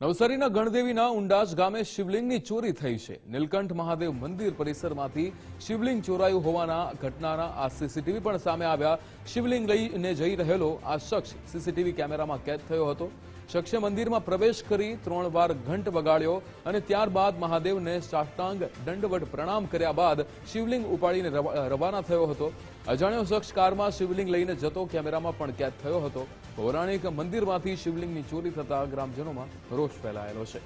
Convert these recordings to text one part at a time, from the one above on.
નવસારીના ગણદેવીના ઉંડાજ ગામે શિવલિંગની ચોરી થઈ છે. નીલકંઠ મહાદેવ મંદિર પરિસરમાંથી શિવલિંગ ચોરાયું હોવાના ઘટનાના આ સીસીટીવી પણ સામે આવ્યા. શિવલિંગ લઈને જઈ રહેલો આ શખ્સ સીસીટીવી કેમેરામાં કેદ થયો હતો. શખ્સે મંદિરમાં પ્રવેશ કરી ત્રણ વાર ઘંટ વગાડ્યો અને ત્યારબાદ મહાદેવને સાષ્ટાંગ દંડવટ પ્રણામ કર્યા બાદ શિવલિંગ ઉપાડીને રવાના થયો હતો. અજાણ્યો શખ્સ કારમાં શિવલિંગ લઈને જતો કેમેરામાં પણ કેદ થયો હતો. પૌરાણિક મંદિરમાંથી શિવલિંગની ચોરી થતા ગ્રામજનોમાં રોષ ફેલાયેલો છે.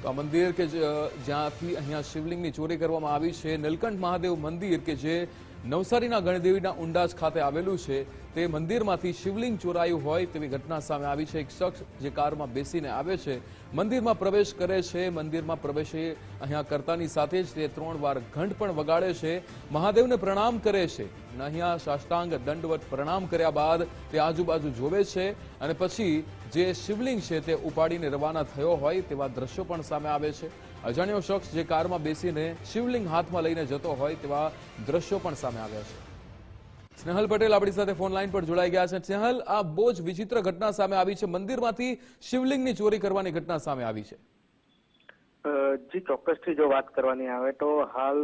તો આ મંદિર કે જ્યાંથી અહીંયા શિવલિંગની ચોરી કરવામાં આવી છે, નીલકંઠ મહાદેવ મંદિર કે જે નવસારીના ગણદેવીના ઉંડાજ ખાતે આવેલું છે. તે મંદિરમાંથી શિવલિંગ ચોરાયું હોય તેવી ઘટના સામે આવી છે. એક શખ્સ જે કારમાં બેસીને આવે છે. મંદિરમાં પ્રવેશ કરે છે. મંદિરમાં પ્રવેશે અહીંયા કરતાની સાથે જ તે ત્રણ વાર ઘંટ પણ વગાડે છે. મહાદેવને પ્રણામ કરે છે. અને અહીંયા સાષ્ટાંગ દંડવત પ્રણામ કર્યા બાદ તે આજુબાજુ જોવે છે અને પછી જે શિવલિંગ છે તે ઉપાડીને રવાના થયો હોય તેવા દ્રશ્યો પણ સામે આવે છે. અજાણ્યો શખ્સ જે કારમાં બેસીને શિવલિંગ હાથમાં લઈને જતો હોય તેવા દ્રશ્યો પણ સામે આવ્યા છે. સ્નેહલ પટેલ આપણી સાથે ફોન લાઈન પર જોડાઈ ગયા છે. સ્નેહલ, આ બહુ જ વિચિત્ર ઘટના સામે આવી છે. મંદિરમાંથી શિવલિંગની ચોરી કરવાની ઘટના સામે આવી છે. જી ચોક્કસથી જો વાત કરવાની આવે તો હાલ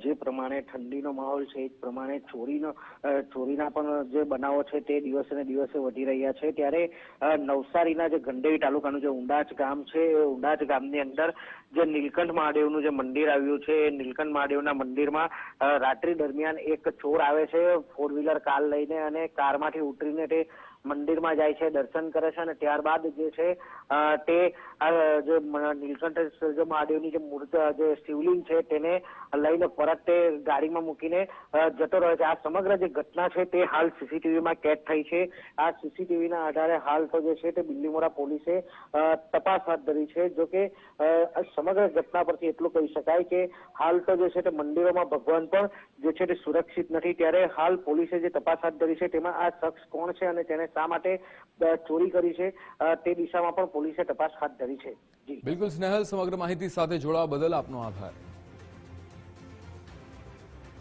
જે પ્રમાણે ઠંડીનો માહોલ છે, એ પ્રમાણે ચોરીનો ચોરીના પણ જે બનાવો છે તે દિવસે ને દિવસે વધી રહ્યા છે. ત્યારે નવસારીના જે ગંડેવી તાલુકાનું જે ઉંડાચ ગામ છે, એ ઉંડાચ ગામની અંદર જે નીલકંઠ મહાદેવનું જે મંદિર આવ્યું છે, એ નીલકંઠ મહાદેવના મંદિરમાં રાત્રિ દરમિયાન એક ચોર આવે છે ફોર વ્હીલર કાર લઈને અને કારમાંથી ઉતરીને તે મંદિરમાં જાય છે, દર્શન કરે છે અને ત્યારબાદ જે છે તે જે નીલકંઠ, જે મહાદેવની જે મૂર્ત, જે શિવલિંગ છે તેને લઈને પરત તે ગાડીમાં મૂકીને જતો રહે છે. આ સમગ્ર જે ઘટના છે તે હાલ સીસીટીવીમાં કેદ થઈ છે. આ સીસીટીવીના આધારે હાલ તો જે છે તે બિલ્લીમોરા પોલીસે તપાસ હાથ ધરી છે. જો કે સમગ્ર ઘટના પરથી એટલું કહી શકાય કે હાલ તો જે છે તે મંદિરોમાં ભગવાન પણ જે છે તે સુરક્ષિત નથી. ત્યારે હાલ પોલીસે જે તપાસ હાથ ધરી છે તેમાં આ શખ્સ કોણ છે અને તેને શા માટે ચોરી કરી છે? તે દિશામાં પણ પોલીસે તપાસ હાથ ધરી છે. બિલકુલ સ્નેહલ, સમગ્ર માહિતી સાથે જોડાવા બદલ આપનો આભાર.